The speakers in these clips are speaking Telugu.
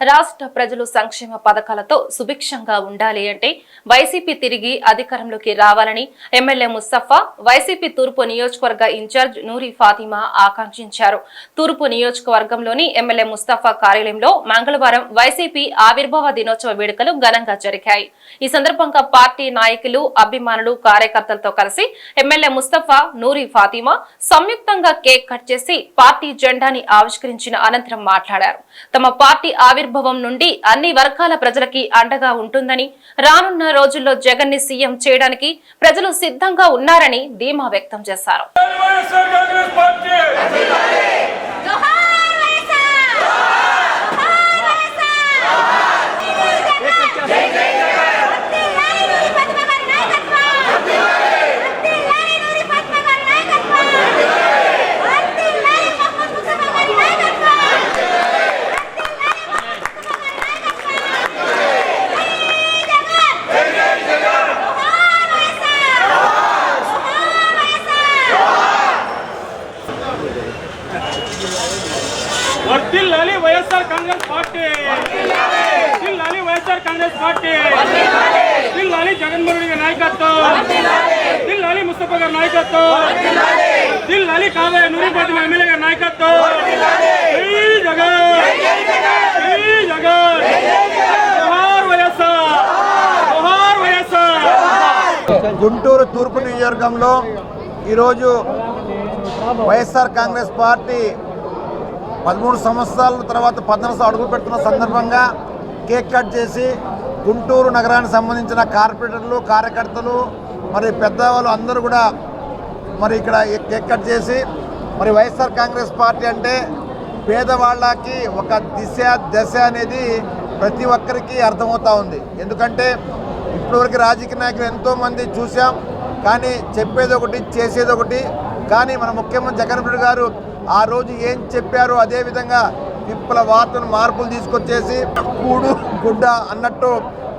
రాష్ట్ర ప్రజలు సంక్షేమ పథకాలతో సుభిక్షంగా ఉండాలి అంటే వైసీపీ తిరిగి అధికారంలోకి రావాలని ఎమ్మెల్యే ముస్తఫా వైసీపీ తూర్పు నియోజకవర్గ ఇన్ఛార్జ్ నూరి ఫాతిమా ఆకాంక్షించారు. తూర్పు నియోజకవర్గంలోని ఎమ్మెల్యే ముస్తఫా కార్యాలయంలో మంగళవారం వైసీపీ ఆవిర్భావ దినోత్సవ వేడుకలు ఘనంగా జరిగాయి. ఈ సందర్భంగా పార్టీ నాయకులు అభిమానులు కార్యకర్తలతో కలిసి ఎమ్మెల్యే ముస్తఫా నూరి ఫాతిమా సంయుక్తంగా కేక్ కట్ చేసి పార్టీ జెండాని ఆవిష్కరించిన అనంతరం మాట్లాడారు. తమ పార్టీ ఆవిర్భావ నుండి అన్ని వర్గాల ప్రజలకి అండగా ఉంటుందని రానున్న రోజుల్లో జగన్ని సీఎం చేయడానికి ప్రజలు సిద్ధంగా ఉన్నారని ధీమా వ్యక్తం చేశారు వైఎస్ఆర్ కాంగ్రెస్ పార్టీ జోహార్ వైఎస్ఆర్ జోహార్ వైఎస్ఆర్ జై జై జగన్ వర్ధిల్లాలి నూరి ఫాతిమా గారి నాయకత్వం వర్ధిల్లాలి నూరి ఫాతిమా గారి నాయకత్వం వర్ధిల్లాలి మహమ్మద్ ముస్తఫా గారి నాయకత్వం జై జై జగన్ జోహార్ వైఎస్ఆర్ జోహార్ వైఎస్ఆర్ వర్ధిల్లాలి వైఎస్ఆర్ కాంగ్రెస్ పార్టీ. వర్ధిల్లాలి వైఎస్ఆర్ కాంగ్రెస్ పార్టీ. వర్ధిల్లాలి జగన్మోహన్ రెడ్డి నాయకత్వం. వర్ధిల్లాలి ముస్తఫా గారి నాయకత్వం. వర్ధిల్లాలి కావే నూరి ఫాతిమా ఎమ్మెల్యే గారి నాయకత్వం. జై జగన్. జై జగన్. జోహార్ వైఎస్ఆర్. జోహార్ వైఎస్ఆర్. గుంటూరు తూర్పు నియోజకవర్గంలో ఈరోజు వైఎస్ఆర్ కాంగ్రెస్ పార్టీ పదమూడు సంవత్సరాల తర్వాత పద్నాలుగు అడుగు పెడుతున్న సందర్భంగా కేక్ కట్ చేసి గుంటూరు నగరానికి సంబంధించిన కార్పొరేటర్లు కార్యకర్తలు మరి పెద్దవాళ్ళు అందరూ కూడా మరి ఇక్కడ కేక్ కట్ చేసి మరి వైఎస్ఆర్ కాంగ్రెస్ పార్టీ అంటే పేదవాళ్ళకి ఒక దిశ దశ అనేది ప్రతి ఒక్కరికి అర్థమవుతూ ఉంది. ఎందుకంటే ఇప్పటివరకు రాజకీయ నాయకులు ఎంతోమంది చూసాం కానీ చెప్పేది ఒకటి చేసేది ఒకటి. కానీ మన ముఖ్యమంత్రి జగన్ గారు ఆ రోజు ఏం చెప్పారో అదే విధంగా విప్లవ వార్తను మార్పులు తీసుకొచ్చేసి కూడు గుడ్డ అన్నట్టు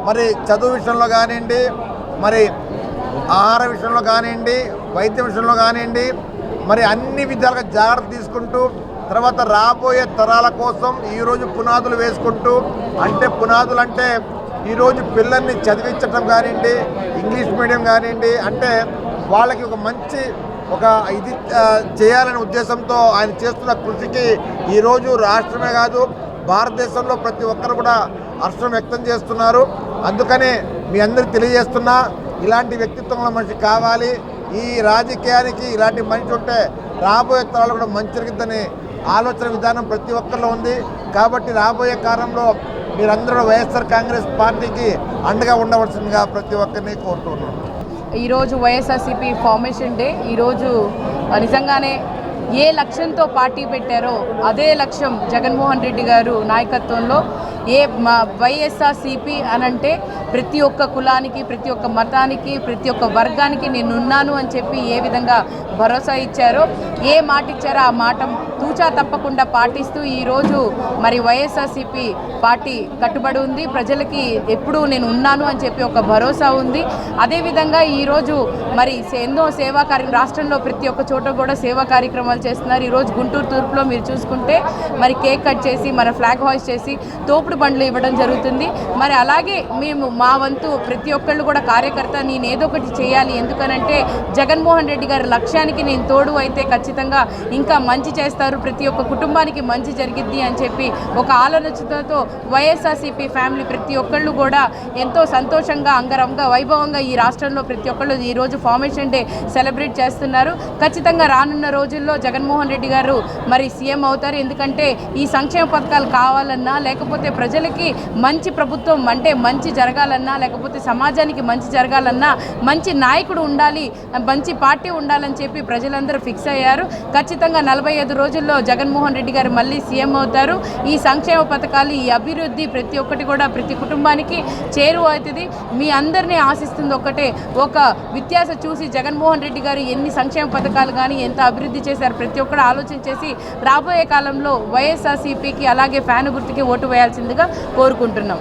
మరి చదువు విషయంలో కానివ్వండి మరి ఆహార విషయంలో కానివ్వండి వైద్య విషయంలో కానివ్వండి మరి అన్ని విధాలుగా జాగ్రత్త తీసుకుంటూ తర్వాత రాబోయే తరాల కోసం ఈరోజు పునాదులు వేసుకుంటూ అంటే పునాదులు అంటే ఈరోజు పిల్లల్ని చదివించడం కానివ్వండి ఇంగ్లీష్ మీడియం కానివ్వండి అంటే వాళ్ళకి ఒక మంచి ఒక ఇది చేయాలనే ఉద్దేశంతో ఆయన చేస్తున్న కృషికి ఈరోజు రాష్ట్రమే కాదు భారతదేశంలో ప్రతి ఒక్కరు కూడా హర్షం వ్యక్తం చేస్తున్నారు. అందుకనే మీ అందరికి తెలియజేస్తున్నా ఇలాంటి వ్యక్తిత్వంలో మనిషి కావాలి. ఈ రాజకీయానికి ఇలాంటి మనిషి ఉంటే రాబోయే తరాలు కూడా మంచి జరిగిద్దని ఆలోచన విధానం ప్రతి ఒక్కరిలో ఉంది. కాబట్టి రాబోయే కాలంలో మీరందరూ వైఎస్ఆర్ కాంగ్రెస్ పార్టీకి అండగా ఉండవలసిందిగా ప్రతి ఒక్కరిని కోరుతున్నాను. ఈరోజు వైఎస్ఆర్సీపీ ఫార్మేషన్ డే. ఈరోజు నిజంగానే ఏ లక్ష్యంతో పార్టీ పెట్టారో అదే లక్ష్యం జగన్మోహన్ రెడ్డి గారు నాయకత్వంలో. ఏ మా వైఎస్ఆర్సీపీ అంటే ప్రతి ఒక్క కులానికి ప్రతి ఒక్క మతానికి ప్రతి ఒక్క వర్గానికి నేను ఉన్నాను అని చెప్పి ఏ విధంగా భరోసా ఇచ్చారో ఏ మాట ఇచ్చారో ఆ మాట తూచా తప్పకుండా పాటిస్తూ ఈరోజు మరి వైఎస్ఆర్సీపీ పార్టీ కట్టుబడి ఉంది. ప్రజలకి ఎప్పుడూ నేను ఉన్నాను అని చెప్పి ఒక భరోసా ఉంది. అదేవిధంగా ఈరోజు మరి ఎన్నో సేవా కార్య రాష్ట్రంలో ప్రతి ఒక్క చోట కూడా సేవా కార్యక్రమాలు చేస్తున్నారు. ఈరోజు గుంటూరు తూర్పులో మీరు చూసుకుంటే మరి కేక్ కట్ చేసి మన ఫ్లాగ్ హాయిస్ చేసి తోపుడు బండ్లు ఇవ్వడం జరుగుతుంది. మరి అలాగే మేము మా వంతు ప్రతి ఒక్కళ్ళు కూడా కార్యకర్త నేను ఏదో ఒకటి చేయాలి. ఎందుకనంటే జగన్మోహన్ రెడ్డి గారి లక్ష్యానికి నేను తోడు అయితే ఖచ్చితంగా ఇంకా మంచి చేస్తారు. ప్రతి ఒక్క కుటుంబానికి మంచి జరిగిద్ది అని చెప్పి ఒక ఆలోచనతో వైఎస్ఆర్సీపీ ఫ్యామిలీ ప్రతి ఒక్కళ్ళు కూడా ఎంతో సంతోషంగా అంగరంగ వైభవంగా ఈ రాష్ట్రంలో ప్రతి ఒక్కళ్ళు ఈరోజు ఫార్మేషన్ డే సెలబ్రేట్ చేస్తున్నారు. ఖచ్చితంగా రానున్న రోజుల్లో జగన్మోహన్ రెడ్డి గారు మరి సీఎం అవుతారు. ఎందుకంటే ఈ సంక్షేమ పథకాలు కావాలన్నా లేకపోతే ప్రజలకి మంచి ప్రభుత్వం అంటే మంచి జరగాలన్నా లేకపోతే సమాజానికి మంచి జరగాలన్నా మంచి నాయకుడు ఉండాలి మంచి పార్టీ ఉండాలని చెప్పి ప్రజలందరూ ఫిక్స్ అయ్యారు. ఖచ్చితంగా నలభై ఐదు రోజుల్లో జగన్మోహన్ రెడ్డి గారు మళ్ళీ సీఎం అవుతారు. ఈ సంక్షేమ పథకాలు ఈ అభివృద్ధి ప్రతి ఒక్కటి కూడా ప్రతి కుటుంబానికి చేరువ అవుతుంది. మీ అందరినీ ఆశిస్తుంది ఒకటే ఒక వ్యత్యాస చూసి జగన్మోహన్ రెడ్డి గారు ఎన్ని సంక్షేమ పథకాలు కానీ ఎంత అభివృద్ధి చేశారు చేశారు ప్రతి ఒక్కరు ఆలోచన చేసి రాబోయే కాలంలో వైఎస్ఆర్సీపీకి అలాగే ఫ్యాన్ గుర్తుకి ఓటు వేయాల్సిందిగా కోరుకుంటున్నాం.